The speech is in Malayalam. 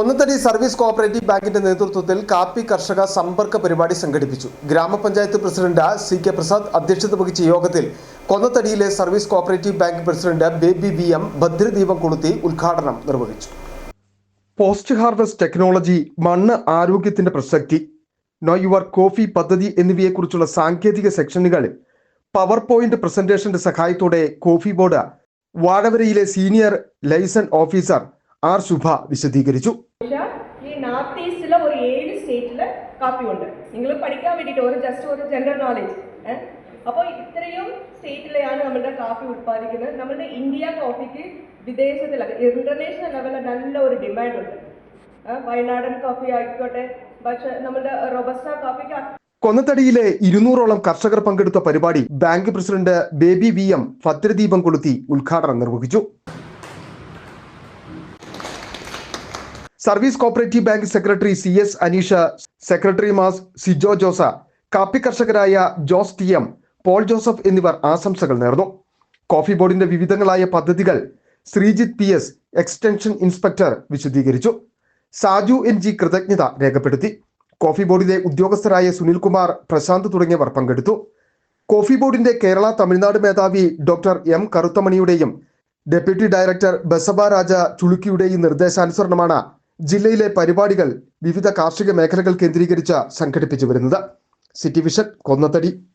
കൊന്നത്തടി സർവീസ് കോഓപ്പറേറ്റീവ് ബാങ്കിന്റെ നേതൃത്വത്തിൽ കാപ്പി കർഷക സമ്പർക്ക പരിപാടി സംഘടിപ്പിച്ചു. ഗ്രാമപഞ്ചായത്ത് പ്രസിഡന്റ് സി കെ പ്രസാദ് അധ്യക്ഷത വഹിച്ച യോഗത്തിൽ കൊന്നത്തടിയിലെ service cooperative bank president Baby B M ഭദ്രദീപം കൊളുത്തി ഉദ്ഘാടനം നിർവഹിച്ചു. പോസ്റ്റ് ഹാർവെസ്റ്റ് ടെക്നോളജി മണ്ണ് ആരോഗ്യത്തിന്റെ പ്രസക്തി നോ യുവർ കോഫി പദ്ധതി എന്നിവയെക്കുറിച്ചുള്ള സാങ്കേതിക സെക്ഷനുകളിൽ പവർ പോയിന്റ് പ്രസന്റേഷന്റെ സഹായത്തോടെ coffee board വാഴവരയിലെ senior liaison officer R Shubha വിശദീകരിച്ചു. നോർത്ത് ഈസ്റ്റിലെ ഒരു ഏഴ് സ്റ്റേറ്റിൽ കാപ്പി ഉണ്ട്. നിങ്ങൾ പഠിക്കാൻ വേണ്ടിയിട്ട് ഒരു ജസ്റ്റ് ഒരു ജനറൽ നോളേജ് അപ്പോൾ ഇത്രയും സ്റ്റേറ്റിലെയാണ് നമ്മളുടെ കാപ്പി ഉത്പാദിക്കുന്നത്. നമ്മുടെ ഇന്ത്യ കോഫിക്ക് വിദേശത്തിൽ ഇന്റർനാഷണൽ ലെവലിൽ നല്ല ഒരു ഡിമാൻഡ് ഉണ്ട്. ഏ, വയനാടൻ കോഫി ആയിക്കോട്ടെ പക്ഷെ നമ്മുടെ റൊബസ്റ്റ കോഫിക്ക് കൊന്നത്തടിയിലെ ഇരുന്നൂറോളം കർഷകർ പങ്കെടുത്ത പരിപാടി bank president Baby V M ഭദ്രദീപം കൊളുത്തി ഉദ്ഘാടനം നിർവഹിച്ചു. Service cooperative bank secretary C S Aneesha secretary mass Sijo Jose കാപ്പി കർഷകരായ Jose T M Paul Joseph എന്നിവർ ആശംസകൾ നേർന്നു. കോഫി ബോർഡിന്റെ വിവിധങ്ങളായ പദ്ധതികൾ Sreejith P S extension inspector വിശദീകരിച്ചു. സാജു എൻ ജി കൃതജ്ഞത രേഖപ്പെടുത്തി. കോഫി ബോർഡിലെ ഉദ്യോഗസ്ഥരായ സുനിൽകുമാർ പ്രശാന്ത് തുടങ്ങിയവർ പങ്കെടുത്തു. കോഫി ബോർഡിന്റെ കേരള തമിഴ്നാട് മേധാവി ഡോക്ടർ എം കറുത്തമണിയുടെയും ഡെപ്യൂട്ടി ഡയറക്ടർ ബസബ രാജ ചുളുക്കിയുടെയും നിർദ്ദേശാനുസരണമാണ് ജില്ലയിലെ പരിപാടികൾ വിവിധ കാർഷിക മേഖലകൾ കേന്ദ്രീകരിച്ച് സംഘടിപ്പിച്ചു വരുന്നത്. City vision Konnathadi.